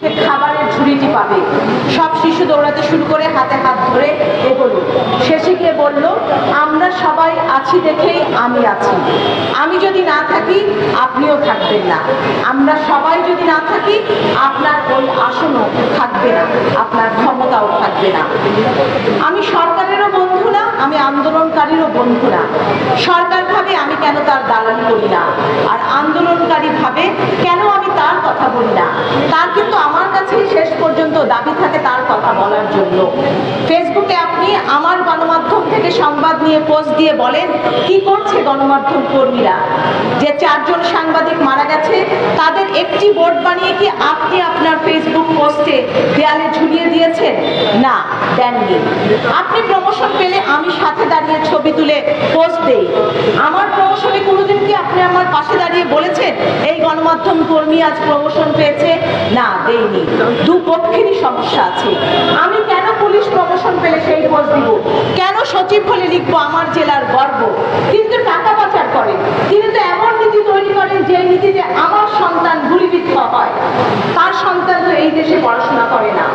খাবারের ঝুড়িটি পাবে। সব শিশু দৌড়াতে শুরু করে হাতে হাত ধরে এগোলো। শেষে গিয়ে বলল, আমরা সবাই আছি দেখেই আমি আছি। আমি যদি না থাকি, আপনিও থাকবেন না। আমরা সবাই যদি না থাকি, আপনার ওই আসনও থাকবে না। আপনার ক্ষমতাও থাকবে না। আমি সরকারেরও বন্ধু না, আমি আন্দোলনকারীরও বন্ধু না। সরকার ভাবে আমি কেন তার দালালি করি না? আর আন্দোলনকারী ভাবে কেন আমি তার কথা বলি না। তার কিন্তু আমার কাছেই শেষ পর্যন্ত দাবি থাকে তার কথা বলার জন্য। ফেসবুকে আপনি আমার গণমাধ্যম থেকে সংবাদ নিয়ে পোস্ট দিয়ে বলেন, কি করছে গণমাধ্যম কর্মীরা? যে চারজন সাংবাদিক মারা গেছে, তাদের একটি বোর্ড বানিয়ে কি আপনি আপনার ফেসবুক পোস্টে দেয়ালে ঝুলিয়ে দিয়েছেন? না, দেননি। আপনি প্রমোশন পেলে আমি সাথে দাঁড়িয়ে ছবি তুলে পোস্ট দেই। আমার প্রমোশনে কোনোদিন কি আপনি আমার দাঁড়িয়ে বলেছেন এই গণমাধ্যম কর্মী আজ প্রমোশন পেয়েছে। না দেইনি দু পক্ষেরই সমস্যা আছে। আমি কেন পুলিশ প্রমোশন পেলে সেই পোস্ট দিব? কেন সচিব হলে লিখব আমার জেলার গর্ব? কিন্তু টাকা পাচার করে তিনি তো এমন নীতি তৈরি করেন যে নীতিতে আমার সন্তান গুলিবিদ্ধ হয়। তার সন্তান তো এই দেশে পড়াশোনা করে না।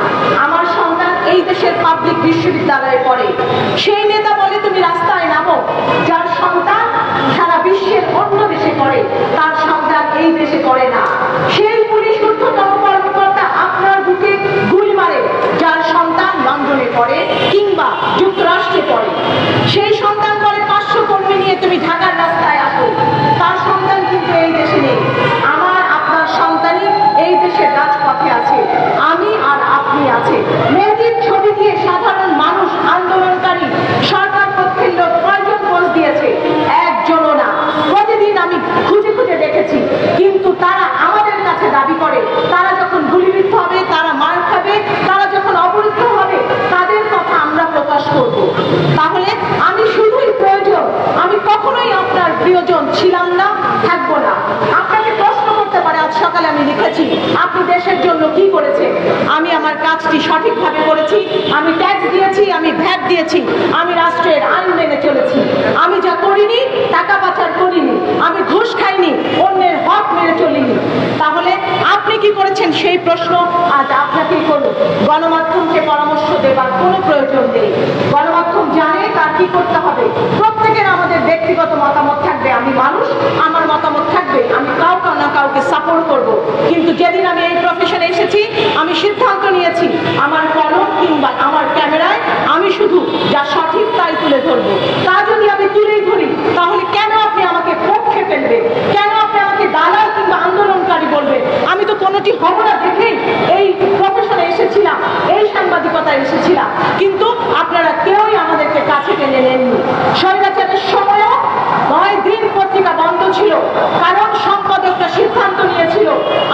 আমার সন্তান এই দেশের পাবলিক বিশ্ববিদ্যালয়ে পড়ে। সেই নেতা তার দাবি করে, তারা যখন গুলিবিদ্ধ হবে, তারা মার খাবে, তারা যখন অবরুদ্ধ হবে, তাদের কথা আমরা প্রকাশ করব। তাহলে আমি শুধুই প্রয়োজন, আমি কখনোই আপনার প্রিয়জন ছিলাম না, থাকব না। আপনাকে প্রশ্ন করতে পারে, আজ সকালে আমি লিখেছি, আপনি দেশের জন্য কি করেছেন? আমি আমার কাজটি সঠিকভাবে করেছি, আমি ট্যাক্স দিয়েছি, আমি ভ্যাট দিয়েছি, আমি রাষ্ট্রের আইন মেনে চলেছি আমি যা করিনি টাকা পাচার করিনি আমি ঘুষ খাইনি অন্যের হক মেনে চলিনি তাহলে আপনি কি করেছেন সেই প্রশ্ন আজ আপনাকেই করুন গণমাধ্যমকে পরামর্শ দেবার কোনো প্রয়োজন নেই। গণমাধ্যম জানে তার কি করতে হবে প্রত্যেকের আমাদের ব্যক্তিগত মতামত থাকবে আমি মানুষ আমার মতামত থাকবে আমি কাউকে না কাউকে সাপোর্ট করব কিন্তু যেদিন আমি এই প্রফেশনে এসেছি আমি সিদ্ধান্ত নিয়েছি আমার কলম কিংবা আমার ক্যামেরায় আমি শুধু যা সঠিক তাই তুলে ধরবো তা যদি আমি তুলেই ধরি তাহলে কেন আপনি আমাকে পক্ষে ফেলবেন কেন আপনি আমাকে দালাল কিংবা আন্দোলনকারী বলবেন আমি তো কোনোটি হব না দেখেই এই প্রফেশনে এসেছিলাম এই সাংবাদিকতায় এসেছিলাম কিন্তু আপনারা কেউই আমাদেরকে কাছে টেনে নেননি স্বৈরাচারের সময়ও নয় দিন পত্রিকা বন্ধ ছিল কারণ সম্পাদকরা সিদ্ধান্ত নিয়েছিল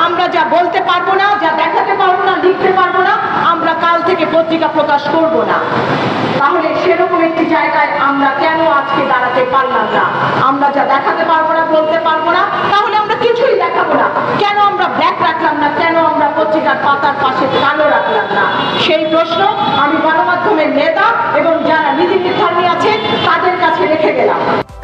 আমরা যা বলতে পারব না যা দেখাতে পারব না লিখতে পারব না আমরা কাল থেকে পত্রিকা প্রকাশ করব না। তাহলে সেরকম একটি জায়গায় আমরা কেন আজকে দাঁড়াতে পারলাম না? আমরা যা দেখাতে পারব না, বলতে পারব না, তাহলে আমরা কিছুই দেখাবো না। কেন আমরা ব্যাগ রাখলাম না? কেন আমরা পত্রিকার পাতার পাশে কালো রাখলাম না?